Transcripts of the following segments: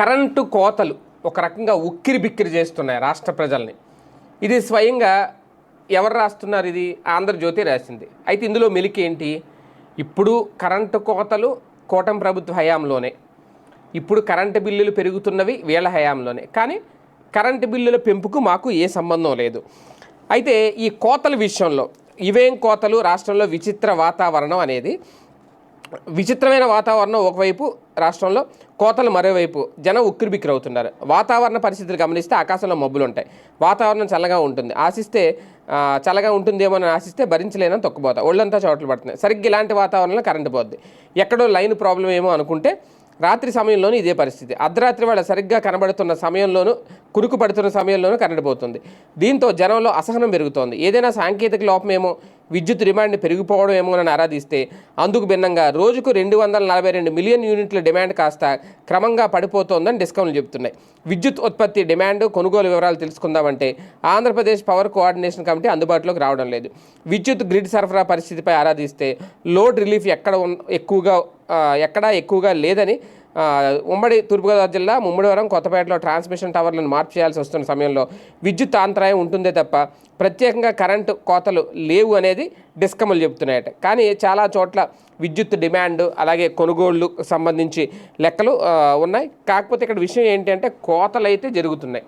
Current కోతలు ఒక రకంగా ఉక్కిరి బిక్కిరి చేస్తున్నాయి రాష్ట్ర ప్రజల్ని. ఇది స్వయంగా ఎవరు రాస్తున్నారు ఇది? ఆంధ్రజ్యోతి రాసింది. అయితే ఇందులో మెలికి ఏంటి? ఇప్పుడు కరెంటు కోతలు కూటం ప్రభుత్వ హయాంలోనే. ఇప్పుడు కరెంటు బిల్లులు పెరుగుతున్నవి వీళ్ళ హయాంలోనే. కానీ కరెంటు బిల్లుల పెంపుకు మాకు ఏ సంబంధం లేదు. అయితే ఈ కోతల విషయంలో ఇవేం కోతలు? రాష్ట్రంలో విచిత్ర వాతావరణం అనేది విచిత్రమైన వాతావరణం ఒకవైపు రాష్ట్రంలో కోతలు మరోవైపు జనం ఉక్కిరి అవుతున్నారు వాతావరణ పరిస్థితులు గమనిస్తే ఆకాశంలో మబ్బులు ఉంటాయి వాతావరణం చల్లగా ఉంటుంది. ఆశిస్తే చల్లగా ఉంటుందేమో అని ఆశిస్తే భరించలేనని తొక్కుపోతా ఒళ్ళంతా చోట్లు పడుతున్నాయి. సరిగ్గా ఇలాంటి వాతావరణంలో కరెంటు పోద్ది. ఎక్కడో లైన్ ప్రాబ్లం ఏమో అనుకుంటే రాత్రి సమయంలోనూ ఇదే పరిస్థితి. అర్ధరాత్రి వేళ సరిగ్గా కనబడుతున్న సమయంలోనూ కురుకు పడుతున్న సమయంలోనూ కరెంటు పోతుంది. దీంతో జనంలో అసహనం పెరుగుతోంది. ఏదైనా సాంకేతిక లోపమేమో విద్యుత్ డిమాండ్ పెరిగిపోవడం ఏమో అని ఆరాధిస్తే అందుకు భిన్నంగా రోజుకు రెండు వందల నలభై రెండు మిలియన్ యూనిట్ల డిమాండ్ కాస్త క్రమంగా పడిపోతోందని డిస్కౌంట్లు చెబుతున్నాయి. విద్యుత్ ఉత్పత్తి డిమాండ్ కొనుగోలు వివరాలు తెలుసుకుందామంటే ఆంధ్రప్రదేశ్ పవర్ కోఆర్డినేషన్ కమిటీ అందుబాటులోకి రావడం లేదు. విద్యుత్ గ్రిడ్ సరఫరా పరిస్థితిపై ఆరాధిస్తే లోడ్ రిలీఫ్ ఎక్కడ ఉన్- ఎక్కువగా ఎక్కడా ఎక్కువగా లేదని ఉమ్మడి తూర్పుగోదావరి జిల్లా ముమ్మడివరం కొత్తపేటలో ట్రాన్స్మిషన్ టవర్లను మార్పు చేయాల్సి వస్తున్న సమయంలో విద్యుత్ అంతరాయం ఉంటుందే తప్ప ప్రత్యేకంగా కరెంటు కోతలు లేవు అనేది డిస్కములు చెబుతున్నాయట. కానీ చాలా చోట్ల విద్యుత్ డిమాండ్ అలాగే కొనుగోళ్ళు సంబంధించి లెక్కలు ఉన్నాయి. కాకపోతే ఇక్కడ విషయం ఏంటంటే కోతలు అయితే జరుగుతున్నాయి.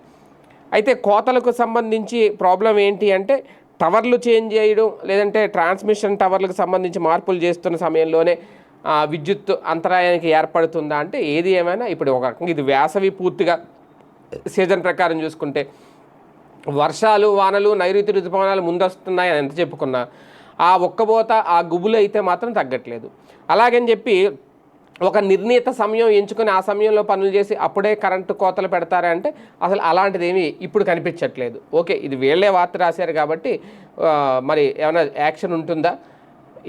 అయితే కోతలకు సంబంధించి ప్రాబ్లం ఏంటి అంటే టవర్లు చేంజ్ చేయడం లేదంటే ట్రాన్స్మిషన్ టవర్లకు సంబంధించి మార్పులు చేస్తున్న సమయంలోనే విద్యుత్ అంతరాయానికి ఏర్పడుతుందా అంటే ఏది ఏమైనా ఇప్పుడు ఒక రకంగా ఇది వేసవి పూర్తిగా సీజన్ ప్రకారం చూసుకుంటే వర్షాలు వానలు నైరుతి ఋతుపవనాలు ముందొస్తున్నాయి అని ఎంత చెప్పుకున్నా ఆ ఒక్కబోత ఆ గుబులు అయితే మాత్రం తగ్గట్లేదు. అలాగని చెప్పి ఒక నిర్ణీత సమయం ఎంచుకొని ఆ సమయంలో పనులు చేసి అప్పుడే కరెంటు కోతలు పెడతారంటే అసలు అలాంటిది ఏమీ ఇప్పుడు కనిపించట్లేదు. ఓకే ఇది వీళ్ళే వార్త రాశారు కాబట్టి మరి ఏమైనా యాక్షన్ ఉంటుందా?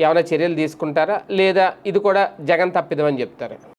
ఏమైనా చర్యలు తీసుకుంటారా? లేదా ఇది కూడా జగన్ తప్పిదమని చెప్తారా?